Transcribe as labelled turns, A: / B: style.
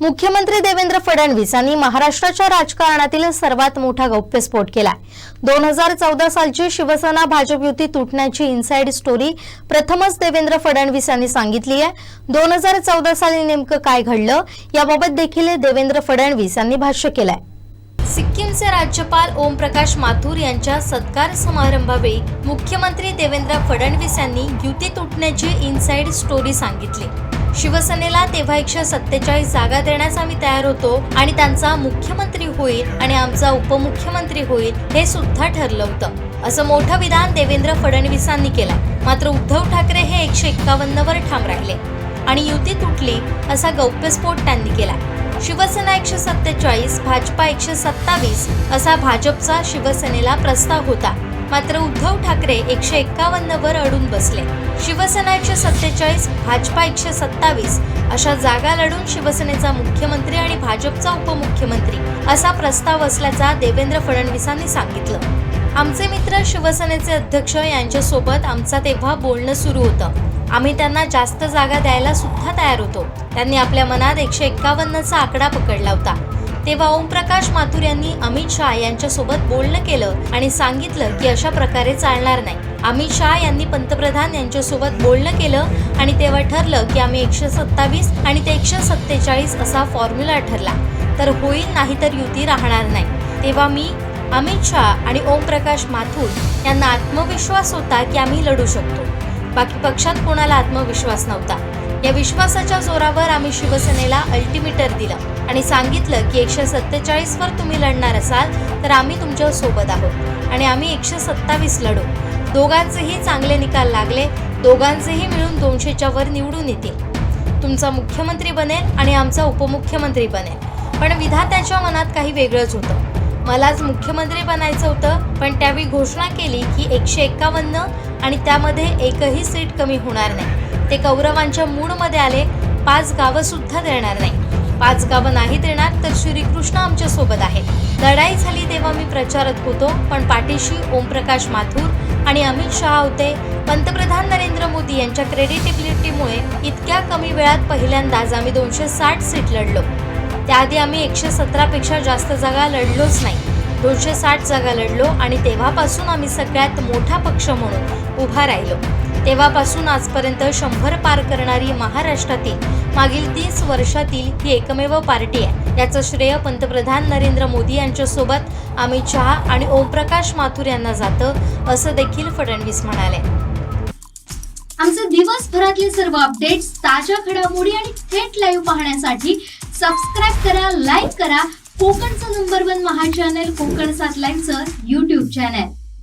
A: मुख्यमंत्री देवेंद्र फडणवीस यांनी महाराष्ट्राच्या राजकारणातील सर्वात मोठा गौप्यस्फोट केलाय. दोन हजार चौदा सालची शिवसेना भाजप युती तुटण्याची इनसाइड स्टोरी प्रथमच देवेंद्र फडणवीस यांनी सांगितली आहे. दोन हजार चौदा साली नेमकं काय घडलं याबाबत देखील देवेंद्र फडणवीस यांनी भाष्य केलंय. सिक्कीमचे राज्यपाल ओमप्रकाश माथुर यांच्या सत्कार समारंभावेळी मुख्यमंत्री देवेंद्र फडणवीस यांनी युती तुटण्याची इनसाइड स्टोरी सांगितली. शिवसेनेला तेव्हा एकशे सत्तेचाळीस जागा देण्यास आम्ही तयार होतो आणि त्यांचा मुख्यमंत्री होईल आणि आमचा उपमुख्यमंत्री होईल हे सुद्धा ठरलं होतं. असं मोठं विधान देवेंद्र फडणवीसांनी केलं. मात्र उद्धव ठाकरे हे एकशे एक्कावन्न वर ठाम राहिले. आणि युती तुटली असा गौप्यस्फोट त्यांनी केला. शिवसेना एकशे सत्तेचाळीस भाजपा एकशे सत्तावीस असा भाजपचा शिवसेनेला प्रस्ताव होता. मात्र उद्धव ठाकरे एकशे एक्कावन्न वर अडून बसले. शिवसेना एकशे सत्तेचाळीस भाजपा एकशे सत्तावीस अशा जागा लढून शिवसेनेचा मुख्यमंत्री आणि भाजपचा उपमुख्यमंत्री असा प्रस्ताव असल्याचा देवेंद्र फडणवीसांनी सांगितलं. आमचे मित्र शिवसेनेचे अध्यक्ष यांच्यासोबत आमचा तेव्हा बोलणं सुरू होतं. आम्ही त्यांना जास्त जागा द्यायला सुद्धा तयार होतो. त्यांनी आपल्या मनात एकशे एक्कावन्नचा आकडा पकडला होता. तेव्हा ओमप्रकाश माथुर यांनी अमित शहा यांच्यासोबत बोलणं केलं आणि सांगितलं की अशा प्रकारे चालणार नाही. अमित शहा यांनी पंतप्रधान यांच्यासोबत बोलणं केलं आणि तेव्हा ठरलं की आम्ही एकशे सत्तावीस आणि ते एकशे सत्तेचाळीस असा फॉर्म्युला ठरला. तर होईल नाही तर युती राहणार नाही. तेव्हा मी अमित शहा आणि ओमप्रकाश माथुर यांना आत्मविश्वास होता की आम्ही लढू शकतो. बाकी पक्षात कोणाला आत्मविश्वास नव्हता. या विश्वासाच्या जोरावर आम्ही शिवसेनेला अल्टिमेटर दिलं आणि सांगितलं की एकशे सत्तेचाळीस वर तुम्ही लढणार असाल तर आम्ही तुमच्यासोबत आहोत. आणि आम्ही एकशे सत्तावीस लढू. दोघांचेही चांगले निकाल लागले. दोघांचेही मिळून दोनशेच्या वर निवडून येतील. तुमचा मुख्यमंत्री बनेल आणि आमचा उपमुख्यमंत्री बनेल. पण विधात्याच्या मनात काही वेगळंच होतं. मलाच मुख्यमंत्री बनायचं होतं पण त्यावेळी घोषणा केली की एकशे एक्कावन्न आणि त्यामध्ये एकही सीट कमी होणार नाही. ते कौरवांच्या मूडमध्ये आले पाच गावं सुद्धा देणार नाही. पाच गावं नाही देणार तर श्रीकृष्ण आमच्यासोबत आहे. लढाई झाली तेव्हा मी प्रचारत होतो पण पाठीशी ओमप्रकाश माथुर आणि अमित शहा होते. पंतप्रधान नरेंद्र मोदी यांच्या क्रेडिटिबिलिटीमुळे इतक्या कमी वेळात पहिल्यांदाच आम्ही दोनशे साठ सीट लढलो. त्याआधी आम्ही एकशे सतरापेक्षा जास्त जागा लढलोच नाही. दोनशे साठ जागा लढलो आणि तेव्हापासून आम्ही सगळ्यात मोठा पक्ष म्हणून उभा राहिलो. तेव्हापासून आजपर्यंत शंभर पार करणारी महाराष्ट्रातील मागील तीस वर्षातील ही एकमेव पार्टी आहे. याचं श्रेय पंतप्रधान नरेंद्र मोदी यांच्यासोबत अमित शहा आणि ओमप्रकाश माथुर यांना जातं असं देखील फडणवीस म्हणाले.
B: आमचे दिवसभरातले सर्व अपडेट्स ताज्या घडामोडी आणि थेट लाईव्ह पाहण्यासाठी सबस्क्राईब करा लाईक करा. कोकणचं नंबर वन महा चॅनल कोकण सात लाईव्हचं युट्यूब चॅनल